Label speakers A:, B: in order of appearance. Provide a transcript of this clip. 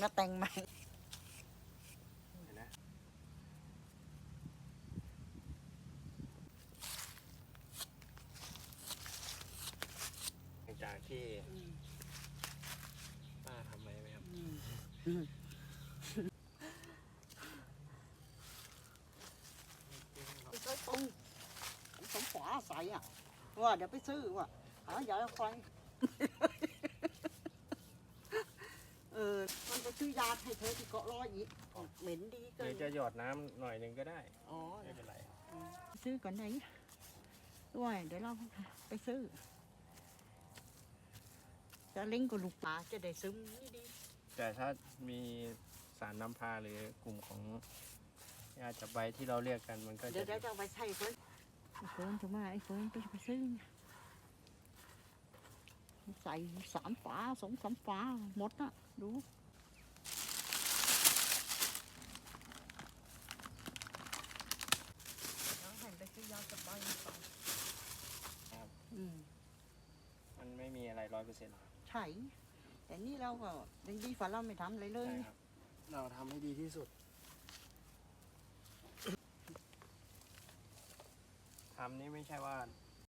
A: มาแต่งใหม่
B: เห็นไหมหลังจากที่ป้าทำไว้ไหมครับ
A: ไปใช้ตรงสมฝาใส่อะว่าเดี๋ยวไปซื้อว่ะหาอย่าไฟ เออ มันไป ซื้อยาให้เธอที่เกาะร้อยอีกเหม็นดี
B: ห
A: เกิ
B: รือนจะหยอดน้ำหน่อยหนึ่งก็ได้
A: อ๋อ
B: ไม่เป็นไร
A: ซื้อก่อนไหนด้วยเดี๋ยวเราไปซื้อจะเล้งกับลูกปลาจะได้ซึมนี่ดี
B: แต่ถ้ามีสารน้ำพาหรือกลุ่มของยาจับใบที่เราเรียกกันมันก็
A: เดี๋ย
B: จะ
A: วเดี๋ยวจะเอาไปใส่เฟิร์นไอ้เฟิร์นจะมาไอ้เฟิร์นไปไปซื้อใส่สามฝาสองสามฝาหมดน่ะดูแล้วให้ไปซื้อยาสบายก่อนอืม
B: มันไม่มีอะไรร้อยเปอร์เซ็นต์ครับ
A: ใช่แต่นี่เราก็ยังดีฝ่าเราไม่ทำอะไรเลย
B: ใช่ครับ เราทำให้ดีที่สุดทำนี่ไม่ใช่ว่า